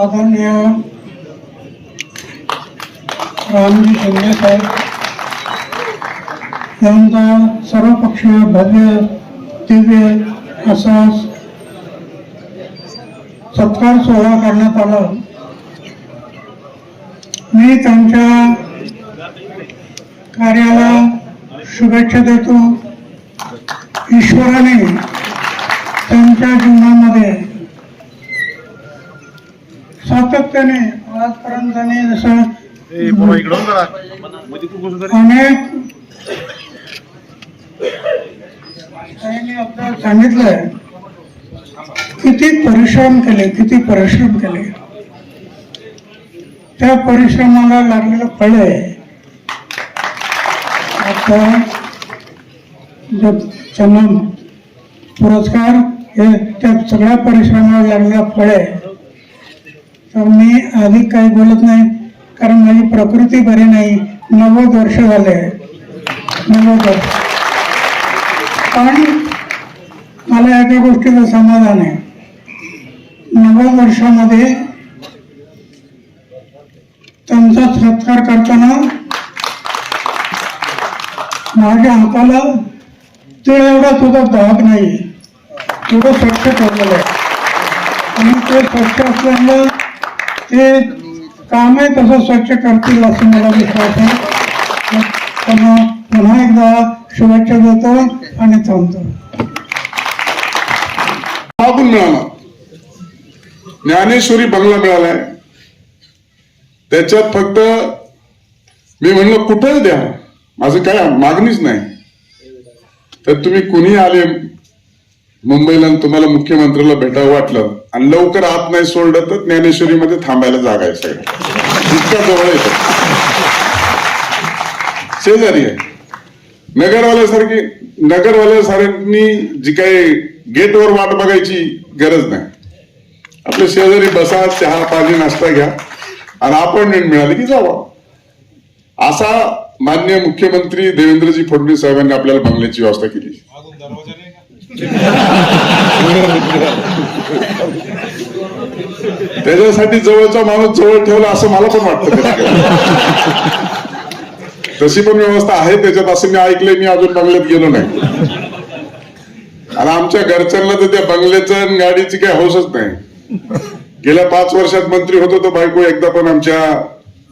आदरणीय रामजी शिंदे साहेब यांचा सर्वपक्षीय भव्य दिव्य असा सत्कार सोहळा करण्यात आला. मी त्यांच्या कार्याला शुभेच्छा देतो. ईश्वराने त्यांच्या जीवनामध्ये सातत्याने आजपर्यंत त्यांनी जसं अनेक त्यांनी आपल्याला सांगितलंय किती परिश्रम केले किती परिश्रम केले. त्या परिश्रमाला लागलेलं फळ आहे. आता त्यांना पुरस्कार हे त्या सगळ्या परिश्रमाला लागलेलं फळ आहे. मी अधिक काही बोलत नाही कारण माझी प्रकृती बरी नाही. नव्वद वर्ष झाले. नव्वद वर्ष. पण मला एका गोष्टीचं समाधान आहे. नव्वद वर्षामध्ये त्यांचा सत्कार करताना माझ्या हाताला तिळ एवढा सुद्धा दाग नाही. एवढं स्वच्छ ठेवलेलं आहे. आणि ते स्वच्छ असल्यामुळं ते आहे तसं स्वच्छ करतील असं मला विश्वास आहे. त्यांना पुन्हा एकदा शुभेच्छा देतो आणि थांबतो. मिळाला ज्ञानेश्वरी बंगला मिळालाय. त्याच्यात फक्त मी म्हणलं कुठंच द्या. माझं काय मागणीच नाही. तर तुम्ही कुणी आले मुंबईला तुम्हाला मुख्यमंत्र्याला भेटावं वाटलं आणि लवकर आत नाही सोडलं तर ज्ञानेश्वरीमध्ये थांबायला जागा आहे सगळं इतका जवळ येतो शेजारी आहे. नगरवाल्यासारखी नगरवाल्यासारखी जी काही गेटवर वाट बघायची गरज नाही. आपल्या शेजारी बसा चहा पाणी नाश्ता घ्या. आणि अपॉइंटमेंट मिळाली की जावा. असा मान्य मुख्यमंत्री देवेंद्रजी फडणवीस साहेबांनी आपल्याला बंगल्याची व्यवस्था केली. त्याच्यासाठी जवळचा माणूस जवळ ठेवला असं मला पण वाटतं तशी पण व्यवस्था आहे त्याच्यात असं मी ऐकलंय मी अजून बंगल्यात गेलो नाही. आणि आमच्या घरच्यांना तर त्या बंगल्याचं आणि गाडीची काही हौसच नाही. गेल्या पाच वर्षात मंत्री होतो तर बायको एकदा पण आमच्या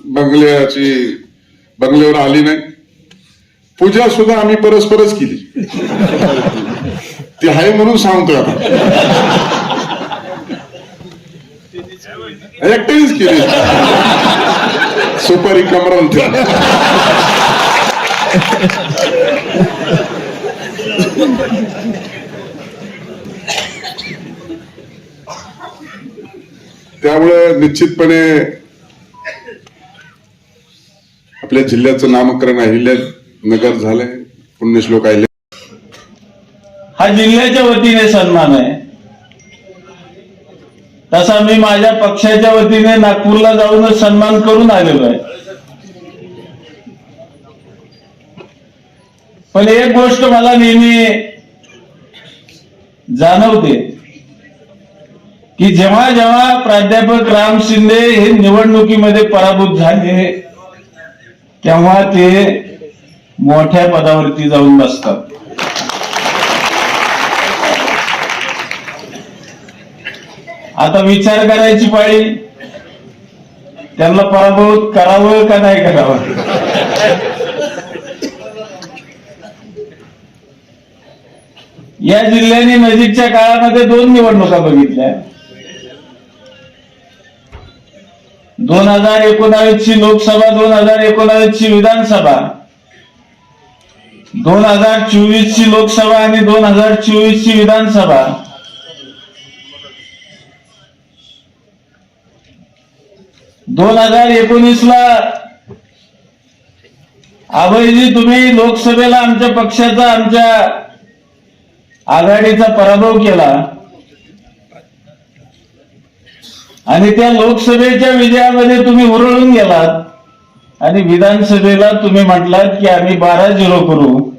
बंगल्याची बंगल्यावर आली नाही. पूजा सुद्धा आम्ही परस्परच केली. ते आहे म्हणून सांगतोय आता. एकट्यानेच केली. सुपारी कमराला त्यामुळे निश्चितपणे आपल्या जिल्ह्याचं नामकरण अहिल्या नगर झालंय पुण्यश्लोक अहिल्या हा जिल्ह्याच्या वतीने सन्मान आहे. तसा मी माझ्या पक्षाच्या वतीने नागपूरला जाऊनच सन्मान करून आलेलो आहे. पण एक गोष्ट मला नेहमी जाणवते की जेव्हा जेव्हा प्राध्यापक राम शिंदे हे निवडणुकीमध्ये पराभूत झाले तेव्हा ते मोठ्या पदावरती जाऊन बसतात. आता विचार करायची पाळी. त्यांना पराभूत करावं का नाही करावं? या जिल्ह्याने नजीकच्या काळामध्ये दोन निवडणुका बघितल्या. दोन हजार एकोणावीस ची लोकसभा दोन हजार एकोणावीस ची विधानसभा दोन हजार चोवीस ची लोकसभा आणि दोन हजार चोवीस ची विधानसभा दोन हजार एकोणीस ला अभयजी तुम्ही लोकसभेला आमच्या पक्षाचा आमच्या आघाडीचा पराभव केला. आणि त्या लोकसभेच्या विजयामध्ये तुम्ही हुरळून गेलात. आणि विधानसभेला तुम्ही म्हटलात की आम्ही बारा झिरो करू.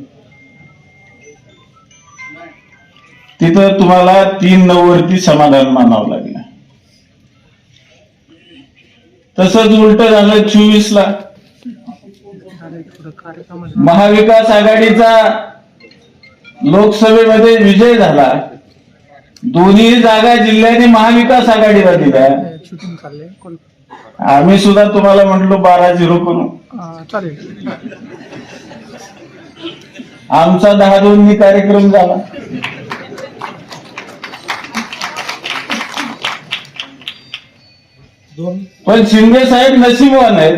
तिथं तुम्हाला तीन नऊ वरती समाधान मानावं लागलं. तसंच उलट झालं चोवीस ला महाविकास आघाडीचा लोकसभेमध्ये विजय झाला. दोन्ही जागा जिल्ह्याने महाविकास आघाडीला दिल्या. आम्ही सुद्धा तुम्हाला म्हटलो बारा झिरो करू आमचा दहा दोन कार्यक्रम झाला. पण शिंदे साहेब नशीबवान आहेत.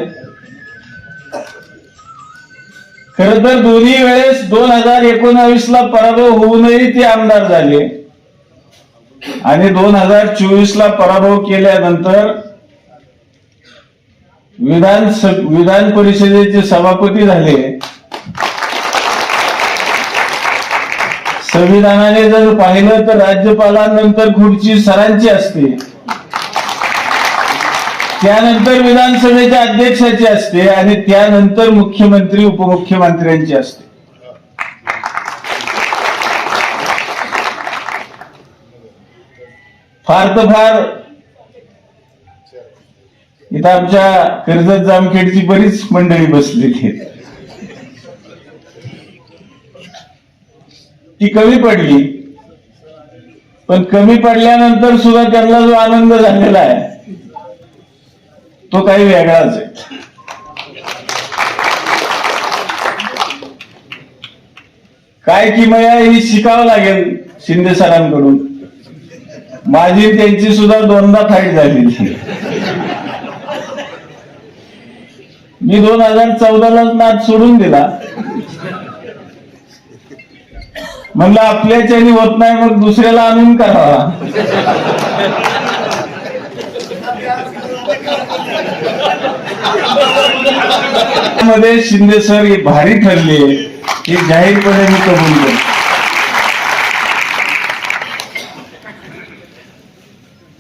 खर तर दोन्ही वेळेस दोन हजार एकोणावीस ला पराभव होऊनही ते आमदार झाले. आणि दोन हजार चोवीस ला पराभव केल्यानंतर विधान विधान परिषदेचे सभापती झाले. संविधानाने जर पाहिलं तर राज्यपालांनंतर खुर्ची सरांची असते. त्यानंतर विधानसभेच्या अध्यक्षाची असते आणि त्यानंतर मुख्यमंत्री उपमुख्यमंत्र्यांची असते. फार तर फार इथं आमच्या कर्जत जामखेडची बरीच मंडळी बसलेली आहेत. ती कमी पडली पण कमी पडल्यानंतर सुद्धा त्यांना जो आनंद झालेला आहे तो काही वेगळाच आहे. काय किमया ही शिकावं लागेल शिंदे सरांकडून? माझी त्यांची सुद्धा दोनदा फाईट झाली. मी दोन हजार चौदाला नाच सोडून दिला. म्हणलं आपल्याच्यानी होत नाही मग दुसऱ्याला आणून करावा. मध्ये शिंदे सर हे भारी ठरले हे जाहीरपणे मी कबूल करतो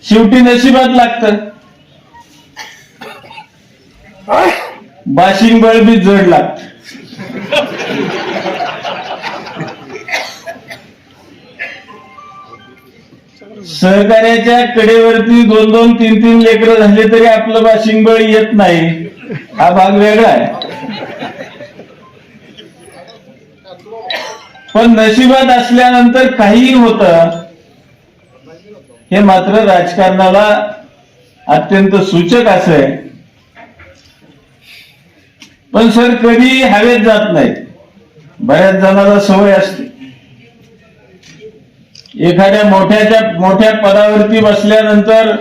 शेवटी नशिबात लागत. बाशिंग बळ बी जड लागत. सहकार्याच्या कडेवरती दोन दोन तीन तीन लेकरं झाले तरी आपलं बाशिंग बळ येत नाही. हा भाग वेगळा आहे. पण नशिबात असल्यानंतर काहीही होत हे मात्र राजकारणाला अत्यंत सूचक असं आहे. पण सर कधी हवेत जात नाही बऱ्याच जणांना सवय असते. एखाद्या मोठ्याच्या मोठ्या पदावरती बसल्यानंतर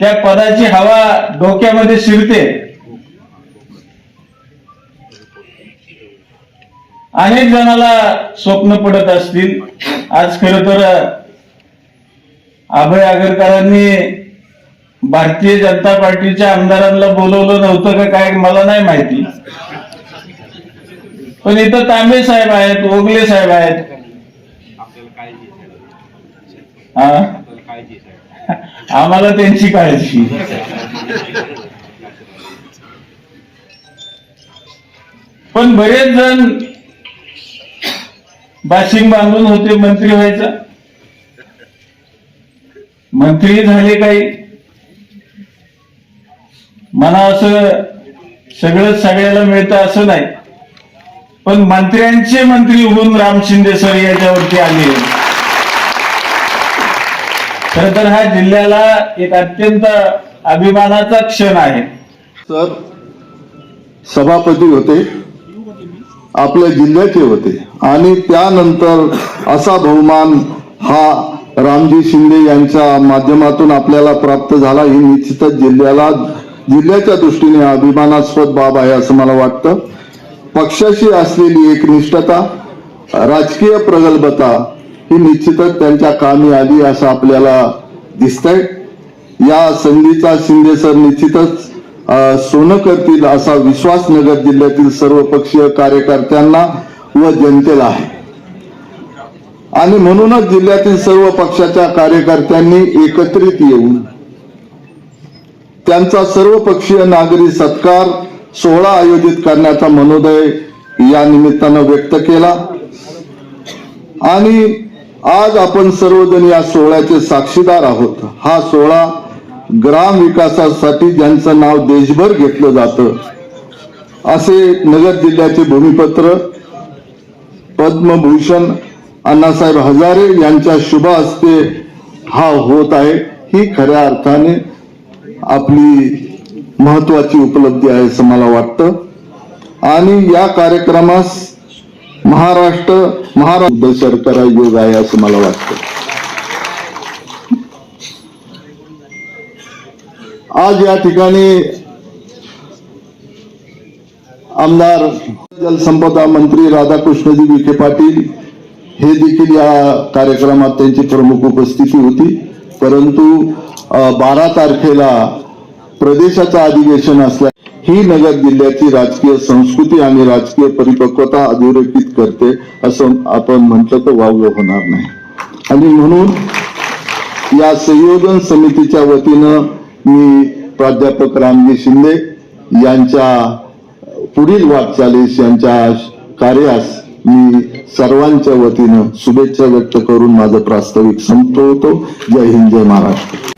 त्या पदाची हवा डोक्यामध्ये शिरते. अनेक जणाला स्वप्न पडत असतील. आज खर तर अभय आगरकरांनी भारतीय जनता पार्टीच्या आमदारांना बोलवलं नव्हतं का काय मला नाही माहिती. पण इथं तांबे साहेब आहेत ओगले साहेब आहेत. आम्हाला त्यांची काळजी. पण बरेच जण बाशिंग बांधून होते मंत्री व्हायचं. मंत्री झाले काही. मला असं सगळं सगळ्याला मिळतं असं नाही. पण मंत्र्यांचे मंत्री होऊन राम शिंदे सर याच्यावरती आले. खर तर हा जिल्ह्याला एक अत्यंत अभिमानाचा क्षण आहे. सर सभापती होते. आपल्या जिल्ह्याचे होते. आणि त्यानंतर असा बहुमान हा रामजी शिंदे यांच्या माध्यमातून आपल्याला प्राप्त झाला. ही निश्चितच जिल्ह्याला जिल्ह्याच्या दृष्टीने अभिमानास्पद बाब आहे असं मला वाटतं. पक्षाशी असलेली एक निष्ठता राजकीय प्रगल्भता ही निश्चितच त्यांच्या कामी आली असं आपल्याला दिसतंय. या संधीचा शिंदे सर निश्चितच सोनं करतील असा विश्वास नगर जिल्ह्यातील सर्व पक्षीय कार्यकर्त्यांना व जनतेला आहे. आणि म्हणूनच जिल्ह्यातील सर्व पक्षाच्या कार्यकर्त्यांनी एकत्रित येऊन त्यांचा सर्व पक्षीय नागरी सत्कार सोहळा आयोजित करण्याचा मनोदय या निमित्तानं व्यक्त केला. आणि आज आपण सर्वजण या सोहळ्याचे साक्षीदार आहोत. हा सोहळा ग्राम विकासासाठी ज्यांचं नाव देशभर घेतलं जातं असे नगर जिल्ह्याचे भूमिपत्र पद्मभूषण अण्णासाहेब हजारे यांच्या शुभ हस्ते हा होत आहे. ही खऱ्या अर्थाने आपली महत्वाची उपलब्धी आहे असं मला वाटतं. आणि या कार्यक्रमास महाराष्ट्र महाराष्ट्र सरकार योग आहे असं मला वाटतं. आज या ठिकाणी आमदार जलसंपदा मंत्री राधाकृष्णजी विखे पाटील हे देखील या कार्यक्रमात त्यांची प्रमुख उपस्थिती होती. परंतु बारा तारखेला प्रदेशाचं अधिवेशन असल्या ही नगर जिल्ह्याची राजकीय संस्कृती आणि राजकीय परिपक्वता अधोरेखित करते असं आपण म्हटलं तर वावलं होणार नाही. आणि म्हणून या संयोजन समितीच्या वतीनं मी प्राध्यापक रामजी शिंदे यांच्या पुढील वाटचालीस यांच्या कार्यास मी सर्वांच्या वतीनं शुभेच्छा व्यक्त करून माझं प्रास्ताविक संपवतो. जय हिंद जय महाराष्ट्र.